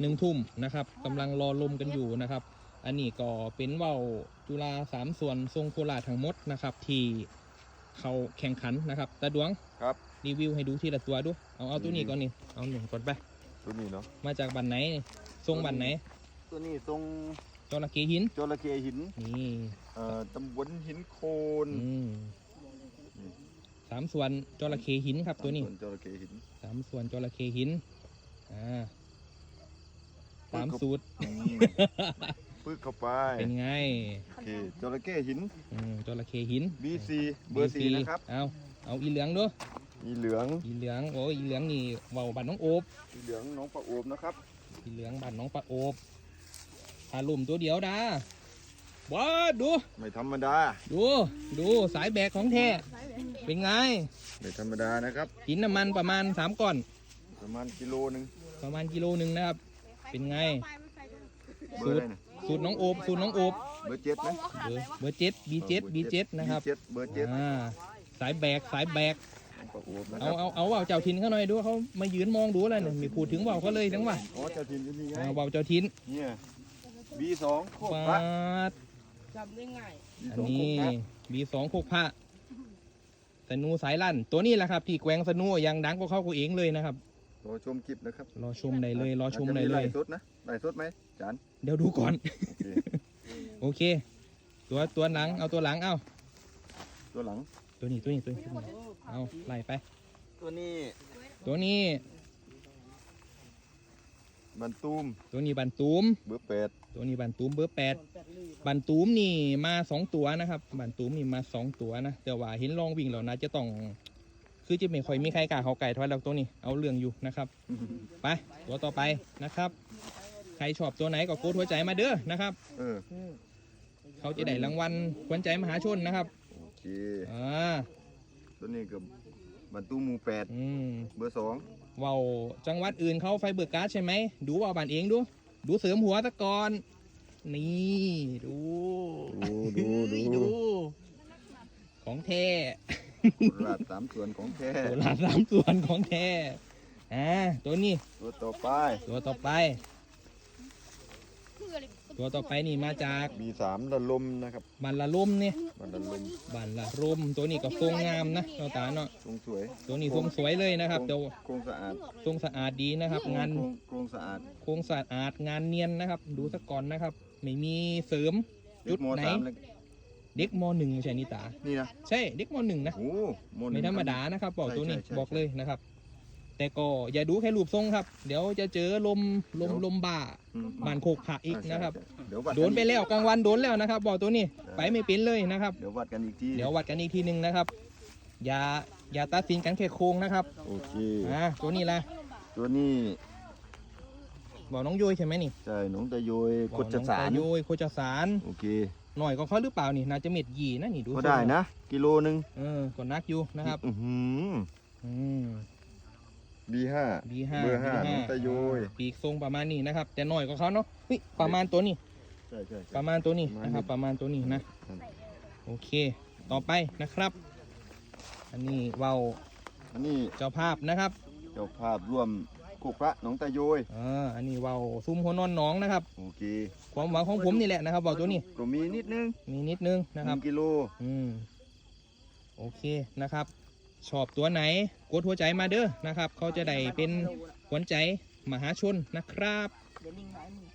หนึ่งทุ่มนะครับกำลังรอลมกันอยู่นะครับ อันนี้ก็เป็นเว่าวจุฬาสามส่วนทรงโคราชทั้งหมดนะครับ ที่เขาแข่งขันนะครับตาดวงครับ รีวิวให้ดูทีละตัวดูเอาเอาตัวนี้ก่อนนี่เอาหนึ่งก่อนไป ตัวนี้เนาะ มาจากบันไหนทรงบันไหนตัวนี้ทรงจระเข้หินจระเข้หินนี่เอ่อตำบลหินโคนอืมอืมสามส่วนจระเข้หินครับตัวนี้ตำบลจระเข้หิน สามส่วนจระเข้หิน อ่าสามสูตรอืมปึ๊กเข้าไปเป็นไงโอเคจระเข้หิน อืมจระเข้หิน BC เบอร์สี่นะครับ เอาเอาอีเหลืองด้วยมีเหลือง อีเหลืองโอ้ยอีเหลืองนี่เบาบันน้องโอบ มีเหลืองน้องประโอบนะครับอีเหลืองบันน้องปลาโอบพาลุ่มตัวเดียวดาว้าดู ไม่ธรรมดา ดู ดูสายแบกของแท้ เป็นไง ไม่ธรรมดานะครับ กินน้ำมันประมาณสามก้อน ประมาณกิโลหนึ่งประมาณกิโลหนึ่งนะครับ เป็นไง เบอร์อะไรนะสูตรน้องโอบสูตรน้องโอบเบอร์เจ็ดไหมเบอร์เบอร์เจ็ดบีเจ็ดบีเจ็ดนะครับเจ็ดเบอร์เจ็ดอ่าสายแบกสายแบกน้องประโอบนะคเอารับเอาเอาเว่าเจ้าทินเขาหน่อยดูเขามายืนมองดูแล้วเนี่ยมีพูดถึงเว่าเขาเลยทั้งว่าอ๋อเจ้าถิ่นที่นี่ไงเอาเว่าเจ้าทินเนี่ย B2 โคกปาพระดจำได้ง่ายอัน B2 นี้โคกพระบีสองโคกพระสนูสายลั่น ตัวนี้แหละครับที่แกวงสนูยังดังกว่าเขากูเองเลยนะครับ รอชมคลิปนะครับรอชมได้เลยรอชมาจจะได้เลยไสดนะไล่สดไหมจานเดี๋ยวดูก่อนโอเคโอเค ตัวตัวหลังเอาตัวหลังเอาตัวหลังตัวนี้ตัวนี้ตัวนี้ตัวนี้เอาไล่ไป ตัวนี้ ตัวนี้บันตูมตัวนี้บันตูมเบอร์แปดตัวนี้บันตูมเบอร์แปดโดนแปดลื่นบันตูมนี่มาสองตัวนะครับ บันตูมนี่มาสองตัวนะแต่ว่าเห็นลองวิ่งแล้วนะจะต้อง คือจะไม่ค่อยมีใครกล้าเขาไก่ทอยแล้วตัวนี้เอาเรื่องอยู่นะครับไปตัวต่อไปนะครับ ใครชอบตัวไหนก็โกดหัวใจมาเด้อนะครับ เออเขาจะได้รางวัลขวัญใจมหาชนนะครับโอเคอ่าตัวนี้กับบันตูมหมูแปดอืมเบอร์สองเว่าจังหวัดอื่นเขาไฟเบิกการ์ดใช่ไหมดูเว่าบ้านเองดู ดูเสริมหัวตะกอนนี่ดูดูดูดูดูของแท้ ราดสามส่วนของแท้ตัวละสามส่วนของแท้อ่าตัวนี้ตัวต่อไป ตัวต่อไป ตัวต่อไปนี่มาจากมีสามระลมนะครับบันละลมเนี่ยบันระลมบันละลมตัวนี้ก็ทรงงามนะเราตาเนาะทรงสวยตัวนี้ทรงสวยเลยนะครับโคเดี๋ยวงโครงสะอาดทรงสะอาดดีนะครับ งานโครงโครงสะอาดโครงสะอาดงานเนียนนะครับ ดูสักก่อนนะครับ ไม่มีเสริมจุดเด็กมไหนสาม เลยเด็กมหนึ่งไม่ใช่นิตา นี่นะใช่เด็กมหนึ่งนะโอ้โมหไม่นึ่งธรรมดานะครับ บอกใช่ตัวนี้ใช่ใช่บอกเลยนะครับ แต่ก็อย่าดูแค่รูปทรงครับ เดี๋ยวจะเจอลมลมเดี๋ยว ลมบ่าอืมบานโคกผะอีกใช่นะครับใช่เดี๋ยววัดโดนไปแล้วกลางวันโดนแล้วนะครับ บอกตัวนี้ไปไม่เป็นเลยนะครับ เดี๋ยววัดกันอีกทีเดี๋ยววัดกันอีกทีหนึ่งนะครับ อย่าอย่าตัดสินกันแค่โครงนะครับโอเค อ่าตัวนี้ละตัวนี้บอกน้องโยยใช่ไหมนี่ใช่หนองตะโยยบอกกดจะสารน้องตโยยโคจสาร โอเค หน่อยก็เขาหรือเปล่านี่น่าจะเม็ดหยีนะนี่ดูก็ได้นะ กิโลหนึ่งเออก็นักอยู่นะครับ อื้อหืออืม B5 B5 เบอร์ห้า B5 น้องตะโยยปีกทรงประมาณนี้นะครับ แต่หน่อยก็เขาเนาะเฮ้ยประมาณตัวนี้ใช่ใช่ใช่ประมาณตัวนี้ประมาณนะครับนี้ประมาณตัวนี้นะครับโอเค ต่อไปนะครับ อันนี้เว้าอันนี้เจ้าภาพนะครับ เจ้าภาพร่วม กุกพระหนองตะโยยเอออันนี้เว้าซุ้มหัวนอนหน้องนะครับ โอเคความหวังของผมนี่แหละนะครับเว้าตัวนี้ก็มีนิดนึงมีนิดนึงนะหครับนึ่งกิโลอืมโอเคนะครับ ชอบตัวไหนกดหัวใจมาเด้อนะครับ เขาจะได้เป็นขวัญใจมหาชนนะครับ เดี๋ยวนิ่งไว้มือ